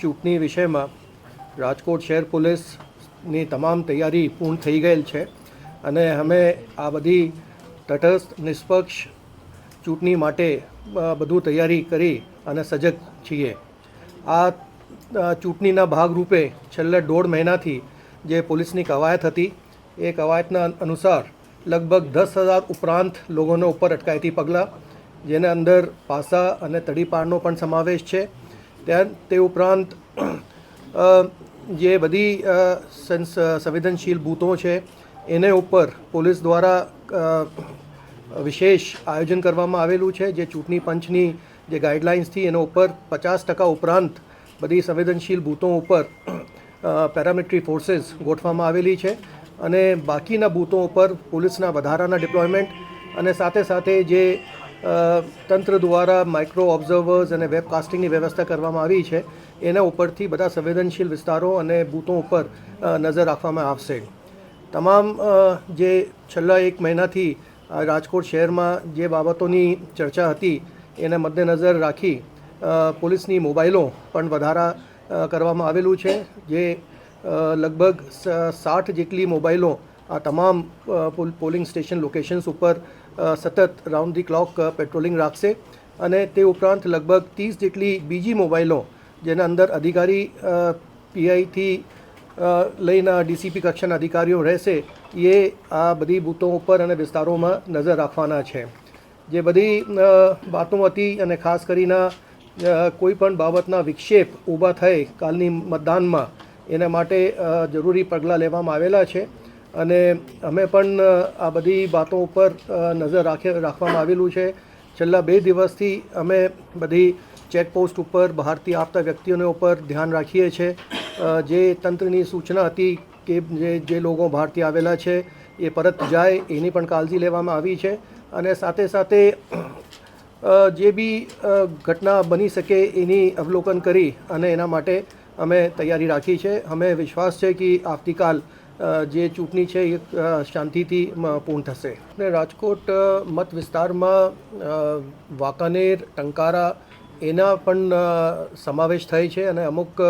ચૂંટણી વિષયમાં રાજકોટ શહેર પોલીસની તમામ તૈયારી પૂર્ણ થઈ ગયેલ છે અને અમે આ બધી તટસ્થ, નિષ્પક્ષ ચૂંટણી માટે બધું તૈયારી કરી અને સજગ છીએ. આ ચૂંટણીના ભાગરૂપે છેલ્લા દોઢ મહિનાથી જે પોલીસની કવાયત હતી, એ કવાયતના અનુસાર લગભગ દસ હજાર ઉપરાંત લોકોને ઉપર અટકાયતી પગલાં, જેના અંદર પાસા અને તડીપારનો પણ સમાવેશ છે. ત્યાં તે ઉપરાંત જે બધી સંવેદનશીલ બૂથો છે, એને ઉપર પોલીસ દ્વારા વિશેષ આયોજન કરવામાં આવેલું છે, જે ચૂંટણી પંચની જે ગાઈડલાઇન્સથી એના ઉપર પચાસ ટકા ઉપરાંત બધી સંવેદનશીલ બૂથો ઉપર પેરામિલિટરી ફોર્सेस ગોઠવામાં આવેલી છે અને બાકીના બૂથો ઉપર પોલીસના વધારાના ડિપ્લોયમેન્ટ અને સાથે સાથે જે તંત્ર દ્વારા માઇક્રો ઓબ્ઝર્વર્સ અને વેબકાસ્ટિંગની વ્યવસ્થા કરવામાં આવી છે. એના ઉપરથી બધા સંવેદનશીલ વિસ્તારો અને બૂથો ઉપર નજર રાખવામાં આવશે. તમામ જે છેલ્લા એક મહિનાથી રાજકોટ શહેરમાં જે બાબતોની ચર્ચા હતી, એને મદ્દેનજર રાખી પોલીસની મોબાઈલો પણ વધારા કરવામાં આવેલું છે. જે લગભગ સાઠ જેટલી મોબાઈલો આ તમામ પોલિંગ સ્ટેશન લોકેશન્સ ઉપર સતત રાઉન્ડ ધી ક્લોક પેટ્રોલિંગ રાખશે અને તે ઉપરાંત લગભગ ત્રીસ જેટલી બીજી મોબાઈલો જેના અંદર અધિકારી પીઆઈથી લઈને ડીસીપી કક્ષાના અધિકારીઓ રહેશે, એ આ બધી બૂથો ઉપર અને વિસ્તારોમાં નજર રાખવાના છે. જે બધી વાતો હતી અને ખાસ કરીને કોઈ પણ બાબતના વિક્ષેપ ઊભા થાય કાલની મતદાનમાં, એના માટે જરૂરી પગલાં લેવામાં આવેલા છે. અને અમે પણ આ બધી વાતો ઉપર નજર રાખે, રાખવામાં આવેલું છે. છેલ્લા બે દિવસથી અમે બધી ચેકપોસ્ટ ઉપર, બહારથી આવતા વ્યક્તિઓને ઉપર ધ્યાન રાખીએ છીએ જે તંત્રની સૂચના હતી કે જે જે લોકો બહારથી આવેલા છે, એ પરત જાય, એની પણ કાળજી લેવામાં આવી છે. અને સાથે સાથે જે બી ઘટના બની શકે એની અવલોકન કરી અને એના માટે અમે તૈયારી રાખી છે. અમે વિશ્વાસ છે કે આવતીકાલ જે ચૂંટણી છે એ શાંતિથી પૂર્ણ થશે. અને રાજકોટ મત વિસ્તારમાં વાંકાનેર, ટંકારા, એના પણ સમાવેશ થાય છે અને અમુક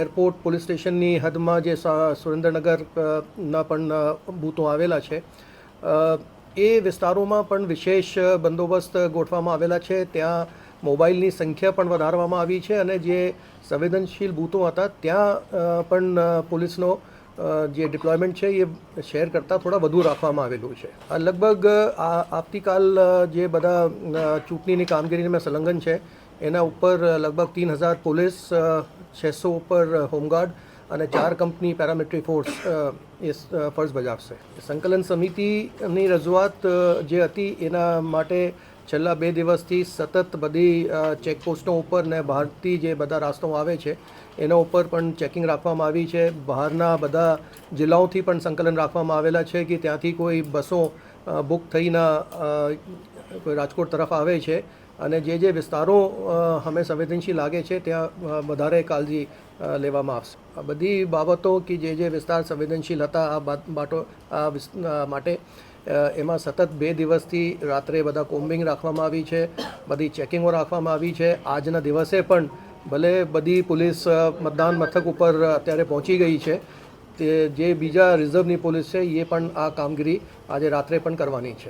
એરપોર્ટ, પોલીસ સ્ટેશનની હદમાં જે સુરેન્દ્રનગરના પણ બૂથો આવેલા છે. એ વિસ્તારોમાં પણ વિશેષ બંદોબસ્ત ગોઠવામાં આવેલા છે. ત્યાં મોબાઈલની સંખ્યા પણ વધારવામાં આવી છે અને જે સંવેદનશીલ બૂથો હતા, ત્યાં પણ પોલીસનો જે ડિપ્લોયમેન્ટ છે, એ શેર કરતાં થોડા વધુ રાખવામાં આવેલું છે. લગભગ આ આવતીકાલ જે બધા ચૂંટણીની કામગીરીમાં સંલગ્ન છે, એના ઉપર લગભગ તીન હજાર પોલીસ છસો ઉપર હોમગાર્ડ અને ચાર કંપની પેરામિલિટરી ફોર્સ એ ફરજ બજાવશે. સંકલન સમિતિની રજૂઆત જે હતી, એના માટે છેલ્લા બે દિવસથી સતત બધી ચેકપોસ્ટો ઉપર ને બહારથી જે બધા રાસ્તો આવે છે, એના ઉપર પણ ચેકિંગ રાખવામાં આવી છે. બહારના બધા જિલ્લાઓથી પણ સંકલન રાખવામાં આવેલા છે કે ત્યાંથી કોઈ બસો બુક થઈને કોઈ રાજકોટ તરફ આવે છે. અને જે જે વિસ્તારો અમે સંવેદનશીલ લાગે છે, ત્યાં વધારે કાળજી લેવામાં આવશે. આ બધી બાબતો કે જે જે વિસ્તાર સંવેદનશીલ હતા, આ બાટો, આ માટે એમાં સતત બે દિવસથી રાત્રે બધા કોમ્બિંગ રાખવામાં આવી છે, બધી ચેકિંગો રાખવામાં આવી છે. આજના દિવસે પણ ભલે બધી પોલીસ મતદાન મથક ઉપર અત્યારે પહોંચી ગઈ છે, તે જે બીજા રિઝર્વની પોલીસ છે, એ પણ આ કામગીરી આજે રાત્રે પણ કરવાની છે.